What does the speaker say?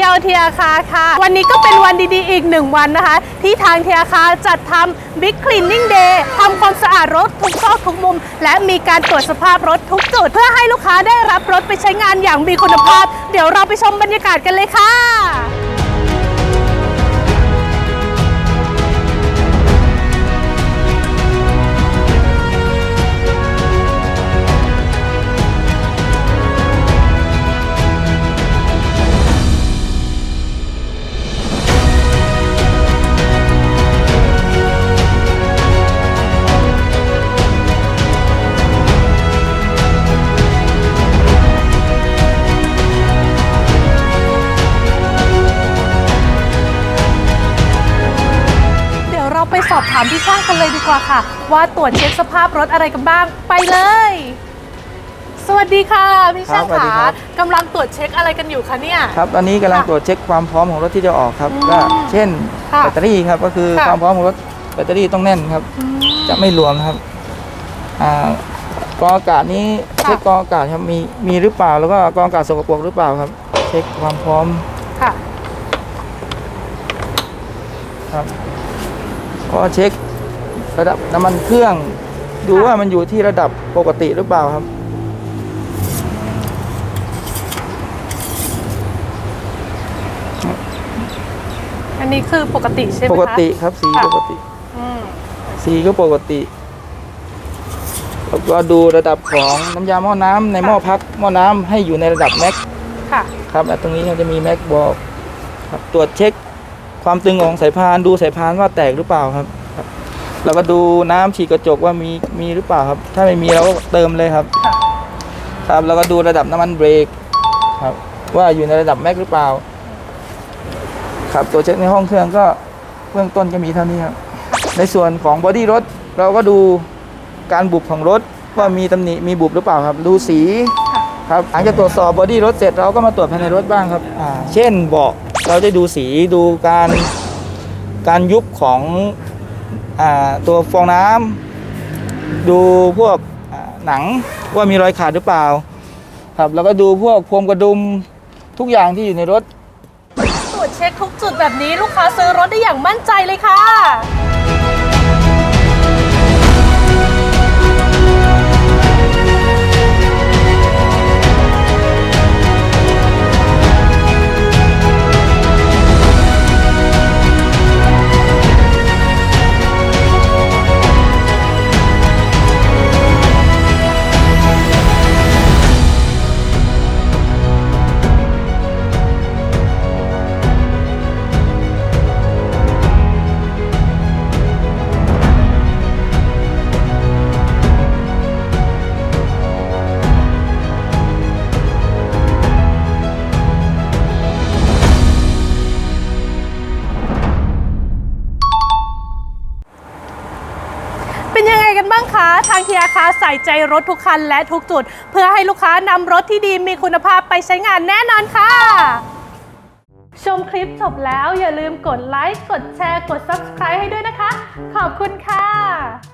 เยาวเทียคาค่ะ วันนี้ก็เป็นวันดีๆ อีกหนึ่งวันนะคะ ที่ทางเทียคาจัดทำบิ๊กคลีนนิ่งเดย์ทำความสะอาดรถทุกซอกทุกมุม และมีการตรวจสภาพรถทุกจุด เพื่อให้ลูกค้าได้รับรถไปใช้งานอย่างมีคุณภาพ เดี๋ยวเราไปชมบรรยากาศกันเลยค่ะ สอบถามพี่ช่างกันเลยดีกว่าค่ะ ว่าตรวจเช็คสภาพรถอะไรกันบ้างไปเลย สวัสดีค่ะพี่ช่างครับสวัสดีขาครับ กำลังตรวจเช็คอะไรกันอยู่คะเนี่ย ครับตอนนี้กำลังค่ะตรวจเช็คความพร้อมของรถที่จะออกครับอืมก็เช่นค่ะแบตเตอรี่ครับก็คือค่ะ ความพร้อมของรถแบตเตอรี่ต้องแน่นครับ อืม จะไม่รวมครับอ่ากรองอากาศนี้ค่ะ เช็คกรองอากาศครับมีมีหรือเปล่าแล้วก็กรองอากาศสกปรกหรือเปล่าครับ เช็คความพร้อมค่ะ ครับ ก็เช็คระดับน้ำมันเครื่อง ดูค่ะว่ามันอยู่ที่ระดับปกติหรือเปล่าครับ อันนี้คือปกติใช่ไหมปคะกติครับสีค่ะปกติ อืมสีก็ปกติแล้วก็ดูระดับของน้ำยาหม้อน้ำในหม้อพักหม้อน้ำให้อยู่ในระดับแม็กค่ะ ครับอะตรงนี้มันจะมีแม็กบอกครับตรวจเช็ค ความตึงของสายพานดูสายพานว่าแตกหรือเปล่าครับครับแล้วก็ดูน้ำฉีดกระจกว่ามีมีหรือเปล่าครับ ถ้าไม่มีเราก็เติมเลยครับค่ะครับแล้วก็ดูระดับน้ำมันเบรกครับ ว่าอยู่ในระดับแม็กหรือเปล่า ครับตัวเช็คในห้องเครื่องก็เบื้องต้นก็มีเท่านี้ครับ ในส่วนของบอดี้รถเราก็ดูการบุบของรถว่ามีตำหนิมีบุบหรือเปล่าครับ ดูสีครับหลังจากตรวจสอบบอดี้รถเสร็จเราก็มาตรวจภายในรถบ้างครับอ่าเช่นเบาะ เราได้ดูสีดูการการยุบของอตัวฟองน้ำดูพวกหนังว่ามีรอยขาดหรือเปล่า ครับแล้วก็ดูพวกพวงกระดุมทุกอย่างที่อยู่ในรถตรวจเช็คทุกจุดแบบนี้ลูกค้าซื้อรถได้อย่างมั่นใจเลยค่ะ ยังไงกันบ้างคะ ทางทีอาคาใส่ใจรถทุกคันและทุกจุด เพื่อให้ลูกค้านำรถที่ดีมีคุณภาพไปใช้งานแน่นอนค่ะ ชมคลิปจบแล้วอย่าลืมกดไลค์ กดแชร์ กด Subscribe ให้ด้วยนะคะ ขอบคุณค่ะ